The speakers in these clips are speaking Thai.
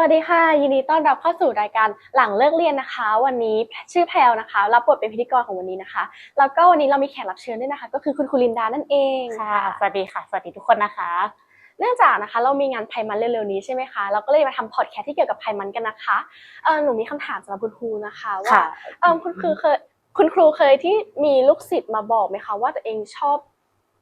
วัสดีค่ะ ยินดีต้อนรับเข้าสู่รายการหลังเลิกเรียนนะคะ วันนี้ชื่อแพลวนะคะ รับบทเป็นพิธีกรของวันนี้นะคะ แล้วก็วันนี้เรามีแขกรับเชิญด้วยนะคะ ก็คือคุณคุลินดานั่นเองค่ะสวัสดีค่ะ สวัสดีทุกคนนะคะ เนื่องจากนะคะ เรามีงานไพมันเร็วๆนี้ใช่ไหมคะเราก็เลยมาทำพอดแคสต์ที่เกี่ยวกับไพมันกันนะคะเออหนูมีคำถามสำหรับคุณครูนะคะว่าค่ะเออคุณครูเคยคุณครูเคยที่มีลูกศิษย์มาบอกไหมคะว่าตัวเองชอบ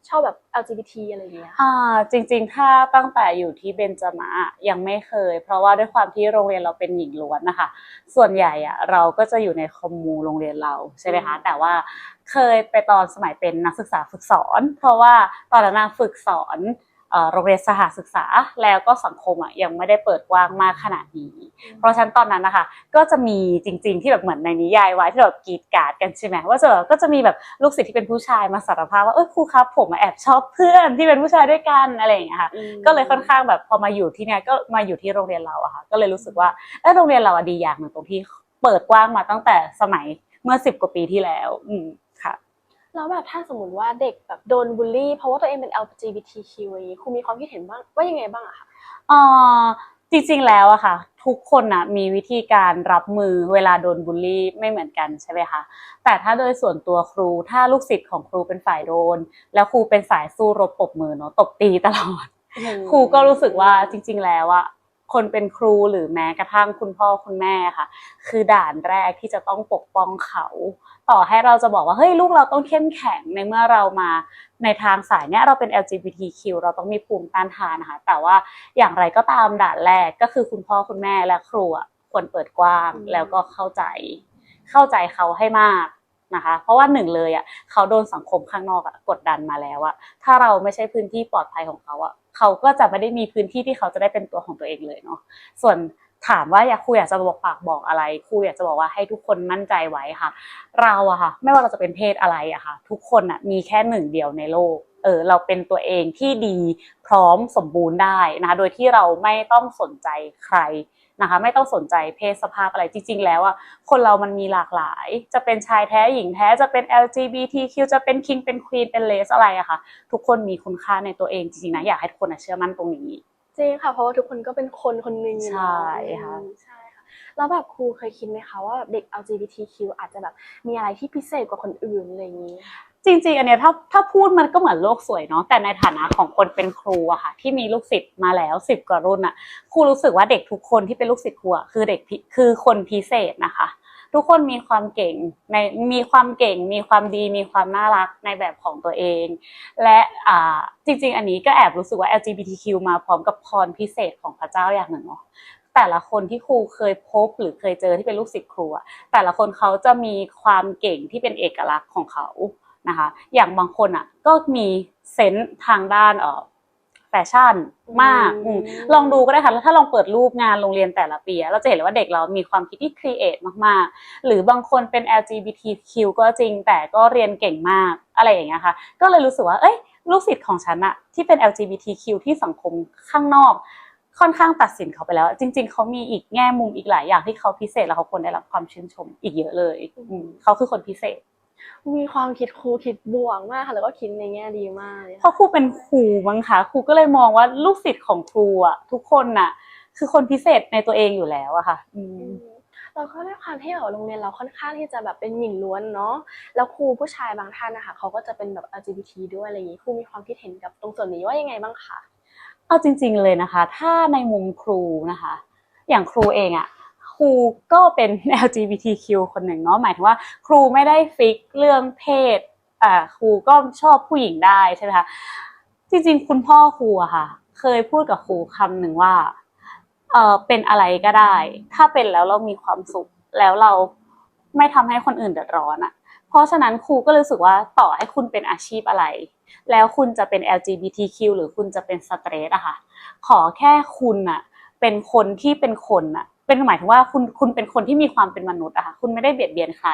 ชอบแบบ LGBT อะไรอย่างเงี้ย อ่าจริงๆ ถ้าตั้งแต่อยู่ที่เบนจมาศยังไม่เคย เพราะว่าด้วยความที่โรงเรียนเราเป็นหญิงล้วนนะคะ ส่วนใหญ่อะเราก็จะอยู่ในคอมมูโรงเรียนเราใช่ไหมคะอืมแต่ว่าเคยไปตอนสมัยเป็นนักศึกษาฝึกสอน เพราะว่าตอนนั้นนะฝึกสอนเอ่อ โรงเรียนสหศึกษาแล้วก็สังคมอะยังไม่ได้เปิดกว้างมากขนาดนี้ เพราะฉะนั้นตอนนั้นนะคะ ก็จะมีจริง ๆ ที่แบบเหมือนในนิยายไว้ที่แบบกรีดกราดกันใช่ไหมว่าจะแบบก็จะมีแบบลูกศิษย์ที่เป็นผู้ชายมาสารภาพว่าเออครูครับผมอะแอบชอบเพื่อนที่เป็นผู้ชายด้วยกันอะไรอย่างเงี้ยค่ะอืมก็เลยค่อนข้างแบบพอมาอยู่ที่เนี่ยก็มาอยู่ที่โรงเรียนเราอะค่ะก็เลยรู้สึกว่าเออโรงเรียนเราอะดีอย่างหนึ่งตรงที่เปิดกว้างมาตั้งแต่สมัยเมื่อสิบกว่าปีที่แล้ว อืมค่ะ แล้วแบบถ้าสมมติว่าเด็กแบบโดนบูลลี่ เพราะว่าตัวเองเป็น LGBTQ อย่างนี้ครูมีความคิดเห็นบ้างว่ายังไงบ้างอะคะเอ่อจริงๆแล้วอะค่ะ ทุกคนอะมีวิธีการรับมือเวลาโดนบูลลี่ไม่เหมือนกันใช่ไหมคะแต่ถ้าโดยส่วนตัวครูถ้าลูกศิษย์ของครูเป็นฝ่ายโดน แล้วครูเป็นสายสู้รบปรบมือเนาะตบตีตลอด ครูก็รู้สึกว่าจริง ๆ แล้วอะ คนเป็นครูหรือแม้กระทั่งคุณพ่อคุณแม่ค่ะ คือด่านแรกที่จะต้องปกป้องเขา ต่อให้เราจะบอกว่าเฮ้ยลูกเราต้องเข้มแข็งในเมื่อเรามาในทางสายเนี้ยเราเป็น LGBTQ เราต้องมีภูมิต้านทานนะคะ แต่ว่าอย่างไรก็ตามด่านแรกก็คือคุณพ่อคุณแม่และครูอะควรเปิดกว้างแล้วก็เข้าใจ เข้าใจเขาให้มาก นะคะ เพราะว่าหนึ่งเลยอะเขาโดนสังคมข้างนอกอะกดดันมาแล้วอะถ้าเราไม่ใช่พื้นที่ปลอดภัยของเขาอะเขาก็จะไม่ได้มีพื้นที่ที่เขาจะได้เป็นตัวของตัวเองเลยเนาะส่วนถามว่าอยากครูอยากจะบอกปากบอกอะไรครูอยากจะบอกว่าให้ทุกคนมั่นใจไว้ค่ะ เราอะค่ะ ไม่ว่าเราจะเป็นเพศอะไรอะค่ะ ทุกคนอะมีแค่หนึ่งเดียวในโลกเออเราเป็นตัวเองที่ดีพร้อมสมบูรณ์ได้นะคะโดยที่เราไม่ต้องสนใจใคร นะคะ ไม่ต้องสนใจเพศสภาพอะไรจริง ๆ แล้วอะคนเรามันมีหลากหลาย จะเป็นชายแท้หญิงแท้จะเป็น LGBTQ จะเป็น king เป็น queen เป็น les อะไรอะค่ะ ทุกคนมีคุณค่าในตัวเองจริงๆนะอยากให้ทุกคนอะเชื่อมั่นตรงนี้จริงค่ะเพราะว่าทุกคนก็เป็นคนคนหนึ่งอยู่ใช่ค่ะอืมใช่ค่ะแล้วแบบครูเคยคิดไหมคะว่าแบบเด็ก LGBTQ อาจจะแบบมีอะไรที่พิเศษกว่าคนอื่นอะไรอย่างนี้ จริงๆ อันเนี้ยถ้าถ้าพูดมันก็เหมือนโลกสวยเนาะแต่ในฐานะของคนเป็นครูอะค่ะ ที่มีลูกศิษย์มาแล้วสิบกว่ารุ่นอะครูรู้สึกว่าเด็กทุกคนที่เป็นลูกศิษย์ครูอะคือเด็กพิคือคนพิเศษนะคะ ทุกคนมีความเก่งในมีความเก่ง มีความดี มีความน่ารักในแบบของตัวเอง และอ่าจริง ๆ อันนี้ก็แอบรู้สึกว่า LGBTQ มาพร้อมกับพรพิเศษของพระเจ้าอย่างหนึ่งเนาะแต่ละคนที่ครูเคยพบหรือเคยเจอที่เป็นลูกศิษย์ครูแต่ละคนเขาจะมีความเก่งที่เป็นเอกลักษณ์ของเขา นะคะ อย่างบางคนอะก็มีเซนส์ทางด้านเอ่อแฟชั่นมากอืมอืมลองดูก็ได้ค่ะแล้วถ้าลองเปิดรูปงานโรงเรียนแต่ละปีอะเราจะเห็นเลยว่าเด็กเรามีความคิดที่ครีเอทมากๆ หรือบางคนเป็น LGBTQ ก็จริงแต่ก็เรียนเก่งมากอะไรอย่างเงี้ยค่ะ ก็เลยรู้สึกว่า เอ้ยลูกศิษย์ของฉันอะที่เป็น LGBTQ ที่สังคมข้างนอก ค่อนข้างตัดสินเขาไปแล้ว จริง ๆ เขามีอีกแง่มุมอีกหลายอย่างที่เขาพิเศษแล้วเขาควรได้รับความชื่นชมอีกเยอะเลยอืมเขาคือคนพิเศษ มีความคิดครูคิดบวกมากค่ะแล้วก็คิดในแง่ดีมากเลยเพราะครูเป็นครูมั้งคะครูก็เลยมองว่าลูกศิษย์ของครูอะทุกคนน่ะ คือคนพิเศษในตัวเองอยู่แล้วอะค่ะอืมอืม แล้วก็ด้วยความที่แบบโรงเรียนเราค่อนข้างที่จะแบบเป็นหญิงล้วนเนาะแล้วครูผู้ชายบางท่านนะคะเขาก็จะเป็นแบบ LGBT ด้วยอะไรอย่างนี้ครูมีความคิดเห็นกับตรงส่วนนี้ว่ายังไงบ้างคะ เอาจริง ๆเลยนะคะ ถ้าในมุมครูนะคะ อย่างครูเองอะค รูก็เป็น LGBTQ คนหนึ่งเนาะหมายถึงว่าครูไม่ได้ฟิกเรื่องเพศอ่าครูก็ชอบผู้หญิงได้ใช่ไหมคะจริงๆ คุณพ่อครูอะค่ะ เคยพูดกับครูคำหนึ่งว่าเออเป็นอะไรก็ได้ ถ้าเป็นแล้วเรามีความสุขแล้วเราไม่ทำให้คนอื่นเดือดร้อนอะเพราะฉะนั้นครูก็รู้สึกว่าต่อให้คุณเป็นอาชีพอะไร แล้วคุณจะเป็น LGBTQ หรือคุณจะเป็นสเตรทอะค่ะขอแค่คุณอะเป็นคนที่เป็นคนอะ เป็นหมายถึงว่าคุณคุณเป็นคนที่มีความเป็นมนุษย์อะค่ะคุณไม่ได้เบียดเบียนใคร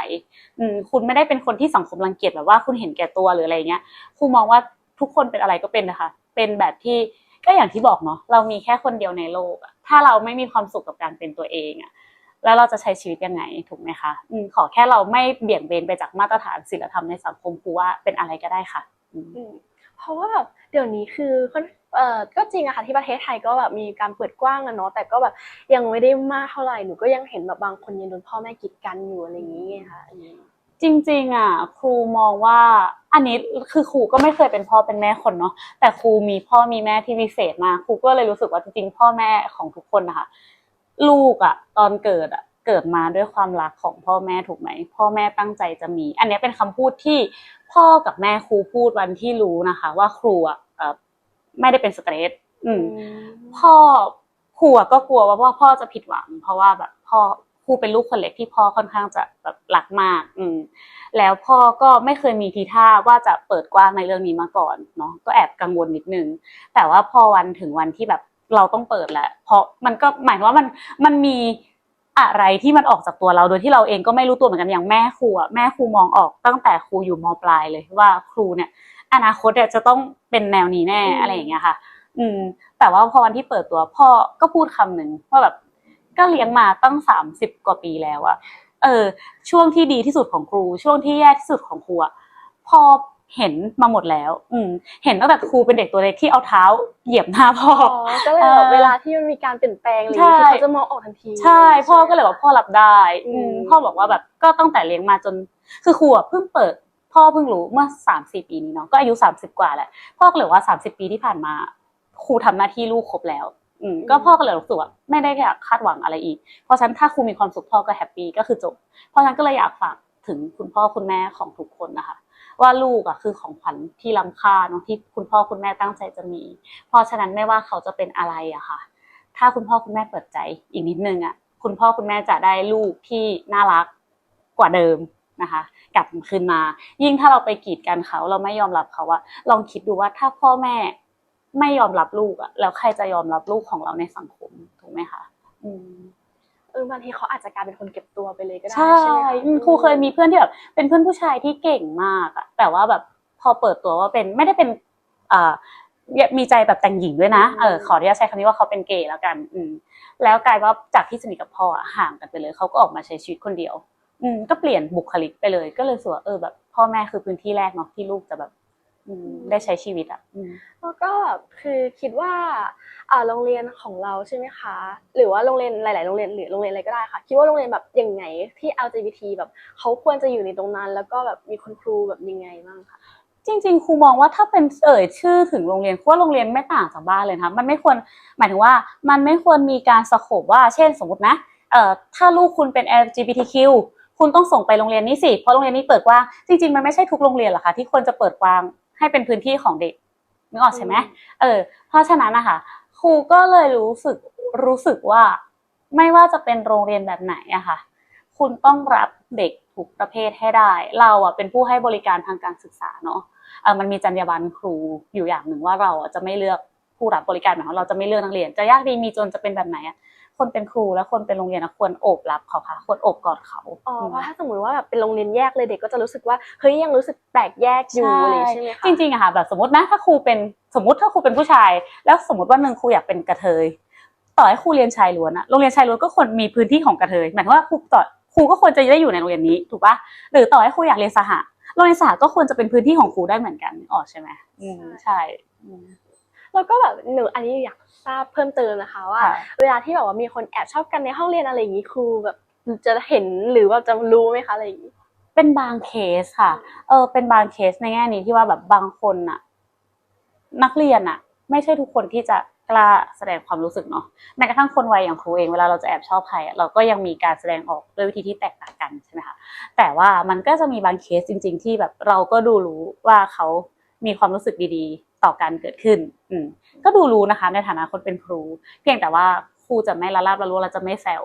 คุณไม่ได้เป็นคนที่สังคมรังเกียจแบบว่าคุณเห็นแก่ตัวหรืออะไรเงี้ยครูมองว่าทุกคนเป็นอะไรก็เป็นนะคะเป็นแบบที่ก็อย่างที่บอกเนาะเรามีแค่คนเดียวในโลกอะถ้าเราไม่มีความสุขกับการเป็นตัวเองอะแล้วเราจะใช้ชีวิตยังไงถูกไหมคะอืขอแค่เราไม่เบี่ยงเบนไปจากมาตรฐานศีลธรรมในสังคมครูว่าเป็นอะไรก็ได้ค่ะอืม เพราะว่าแบบเดี๋ยวนี้คือเออก็จริงอะค่ะที่ประเทศไทยก็แบบมีการเปิดกว้างอะเนาะแต่ก็แบบยังไม่ได้มากเท่าไหร่หนูก็ยังเห็นแบบบางคนยังโดนพ่อแม่กีดกันอยู่อะไรอย่างนี้ไงค่ะจริงๆอะครูมองว่าอันนี้คือครูก็ไม่เคยเป็นพ่อเป็นแม่คนเนาะแต่ครูมีพ่อมีแม่ที่พิเศษมากครูก็เลยรู้สึกว่าจริงๆพ่อแม่ของทุกคนนะคะลูกอะ ตอนเกิดอะเกิดมาด้วยความรักของพ่อแม่ถูกไหมพ่อแม่ตั้งใจจะมี อันนี้เป็นคำพูดที่ พ่อกับแม่ครูพูดวันที่รู้นะคะ ว่าครูอะเอ่อไม่ได้เป็นสเตรสอืมพ่อครูอะก็กลัวว่าว่าพ่อจะผิดหวัง เพราะว่าแบบพ่อครูเป็นลูกคนเล็กที่พ่อค่อนข้างจะแบบรักมาก อืมแล้วพ่อก็ไม่เคยมีทีท่าว่าจะเปิดกว้างในเรื่องนี้มาก่อนเนาะก็แอบกังวลนิดนึง แต่ว่าพอวันถึงวันที่แบบเราต้องเปิดแหละเพราะมันก็หมายถึงว่ามันมันมี อะไรที่มันออกจากตัวเราโดยที่เราเองก็ไม่รู้ตัวเหมือนกันอย่างแม่ครูอะแม่ครูมองออกตั้งแต่ครูอยู่มปลายเลยว่าครูเนี่ย อนาคตเนี่ยจะต้องเป็นแนวนี้แน่อืมอะไรอย่างเงี้ยค่ะ อืม แต่ว่าพอวันที่เปิดตัวพ่อก็พูดคำหนึ่งว่าแบบก็เลี้ยงมาตั้งสามสิบกว่าปีแล้วอะเออ ช่วงที่ดีที่สุดของครู ช่วงที่แย่ที่สุดของครูอะ พ่อเห็นมาหมดแล้ว อืมเห็นตั้งแต่ครูเป็นเด็กตัวเล็กที่เอาเท้าเหยียบหน้าพ่ออ๋อก็เลยแบบเออเวลาที่มันมีการเปลี่ยนแปลงอะไรอย่างนี้ใช่คือเขาจะมองออกทันที ใช่ พ่อก็เลยบอกพ่อรับได้ อือืมมพ่อบอกว่าแบบก็ตั้งแต่เลี้ยงมาจน คือครูอะเพิ่งเปิด พ่อเพิ่งรู้เมื่อสามสี่ปีนี้เนาะก็อายุสามสิบกว่าแหละพ่อก็เลยบอกว่าสามสิบปีที่ผ่านมาครูทำหน้าที่ลูกครบแล้ว อืมก็พ่อก็เลยรู้สึกว่าไม่ได้อยากคาดหวังอะไรอีก เพราะฉะนั้นถ้าครูมีความสุขพ่อก็แฮปปี้ก็คือจบ เพราะฉะนั้นก็เลยอยากฝากถึงคุณพ่อคุณแม่ของทุกคนนะคะ ว่าลูกอะคือของขวัญที่ล้ำค่าเนาะที่คุณพ่อคุณแม่ตั้งใจจะมี เพราะฉะนั้นไม่ว่าเขาจะเป็นอะไรอะค่ะ ถ้าคุณพ่อคุณแม่เปิดใจอีกนิดนึงอะคุณพ่อคุณแม่จะได้ลูกที่น่ารักกว่าเดิมนะคะ กลับคืนมา ยิ่งถ้าเราไปกีดกันเขาเราไม่ยอมรับเขาว่าลองคิดดูว่าถ้าพ่อแม่ไม่ยอมรับลูกอะแล้วใครจะยอมรับลูกของเราในสังคมถูกไหมคะอืม ออบางทีเขาอาจจะกลายเป็นคนเก็บตัวไปเลยก็ได้ใช่ใช่ไหมคะอืมครูเคยมีเพื่อนที่แบบเป็นเพื่อนผู้ชายที่เก่งมากอะแต่ว่าแบบพอเปิดตัวว่าเป็นไม่ได้เป็นอ่ามีใจแบบแต่งหญิงด้วยนะ เออ ขออนุญาตใช้คำนี้ว่าเขาเป็นเกย์แล้วกัน อืม แล้วกลายว่าจากที่สนิทกับพ่ออะห่างกันไปเลย เขาก็ออกมาใช้ชีวิตคนเดียว อืม ก็เปลี่ยนบุคลิกไปเลย ก็เลยรู้สึกว่าเออแบบ พ่อแม่คือพื้นที่แรกเนาะที่ลูกจะแบบ อืมได้ใช้ชีวิตอะอืม แล้วก็แบบคือคิดว่าอ่าโรงเรียนของเราใช่ไหมคะ หรือว่าโรงเรียนหลาย ๆ โรงเรียนหรือโรงเรียนอะไรก็ได้ค่ะ คิดว่าโรงเรียนแบบยังไงที่ LGBT แบบเขาควรจะอยู่ในตรงนั้น แล้วก็แบบมีคุณครูแบบยังไงบ้างคะ จริงๆ ครูมองว่าถ้าเป็นเอ่ยชื่อถึงโรงเรียนครูว่าโรงเรียนไม่ต่างจากบ้านเลยนะคะมันไม่ควรหมายถึงว่ามันไม่ควรมีการสโคบว่า เช่น สมมตินะเอ่อถ้าลูกคุณเป็น LGBTQ คุณต้องส่งไปโรงเรียนนี้สิเพราะโรงเรียนนี้เปิดกว้างจริงๆ มันไม่ใช่ทุกโรงเรียนหรอกค่ะที่ควรจะเปิดกว้าง ให้เป็นพื้นที่ของเด็กนึกออกใช่ไหมเออ เพราะฉะนั้นนะคะครูก็เลยรู้สึกรู้สึกว่า ไม่ว่าจะเป็นโรงเรียนแบบไหนอะค่ะ คุณต้องรับเด็กทุกประเภทให้ได้ เราอะเป็นผู้ให้บริการทางการศึกษาเนาะเออมันมีจรรยาบรรณครูอยู่อย่างหนึ่งว่าเราอะจะไม่เลือกผู้รับบริการหมายความว่าเราจะไม่เลือกนักเรียน จะยากดีมีจนจะเป็นแบบไหนอะ คนเป็นครูและคนเป็นโรงเรียนอะควรโอบรับเขาค่ะควรโอบกอดเขาอ๋ออืมเพราะถ้าสมมติว่าแบบเป็นโรงเรียนแยกเลยเด็กก็จะรู้สึกว่าเฮ้ยยังรู้สึกแปลกแยกอยู่เลยใช่ไหมคะจริงๆอะค่ะแบบสมมตินะถ้าครูเป็นสมมติถ้าครูเป็นผู้ชาย แล้วสมมติว่าหนึ่งครูอยากเป็นกระเทย ต่อให้ครูเรียนชายล้วนอะโรงเรียนชายล้วนก็ควรมีพื้นที่ของกระเทยหมายถึงว่าครูต่อครูก็ควรจะได้อยู่ในโรงเรียนนี้ถูกปะหรือต่อให้ครูอยากเรียนสหะโรงเรียนสหะก็ควรจะเป็นพื้นที่ของครูได้เหมือนกันนึกออกใช่ไหมอืมใช่อืม แล้วก็แบบหนูอันนี้อยากทราบเพิ่มเติมนะคะว่าค่ะเวลาที่แบบว่ามีคนแอบชอบกันในห้องเรียนอะไรอย่างนี้ครูแบบจะเห็นหรือว่าจะรู้ไหมคะอะไรอย่างนี้เป็นบางเคสค่ะ เออ เป็นบางเคสในแง่นี้ที่ว่าแบบบางคนน่ะนักเรียนน่ะไม่ใช่ทุกคนที่จะกล้าแสดงความรู้สึกเนาะแม้กระทั่งคนวัยอย่างครูเองเวลาเราจะแอบชอบใครอะเราก็ยังมีการแสดงออกด้วยวิธีที่แตกต่างกันใช่ไหมคะแต่ว่ามันก็จะมีบางเคสจริง ๆ ที่แบบเราก็ดูรู้ว่าเขามีความรู้สึกดีๆ ต่อการเกิดขึ้น อืมก็ดูรู้นะคะ ในฐานะคนเป็นครู เพียงแต่ว่าครูจะไม่ละลาบละล้วเราจะไม่แซว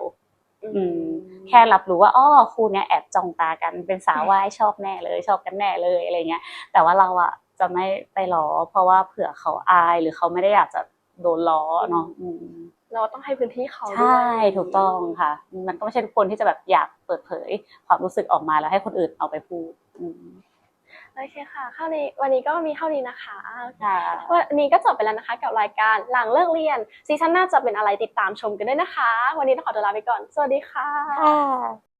อืม แค่รับรู้ว่าอ๋อครูเนี่ยแอบจ้องตากันเป็นสาววายชอบแน่เลย ชอบกันแน่เลยอะไรเงี้ย แต่ว่าเราอะจะไม่ไปล้อเพราะว่าเผื่อเขาอายหรือเขาไม่ได้อยากจะโดนล้อเนาะอืมเราต้องให้พื้นที่เขาด้วยใช่ถูกต้องค่ะ มันก็ไม่ใช่ทุกคนที่จะแบบอยากเปิดเผย ความรู้สึกออกมาแล้วให้คนอื่นเอาไปพูดอืม โอเคค่ะเข้านี้วันนี้ก็มีเท่านี้นะคะค่ะวันนี้ก็จบไปแล้วนะคะ กับรายการหลังเลิกเรียนซีซั่นหน้าจะเป็นอะไรติดตามชมกันด้วยนะคะ วันนี้ต้องขอตัวลาไปก่อน สวัสดีค่ะค่ะ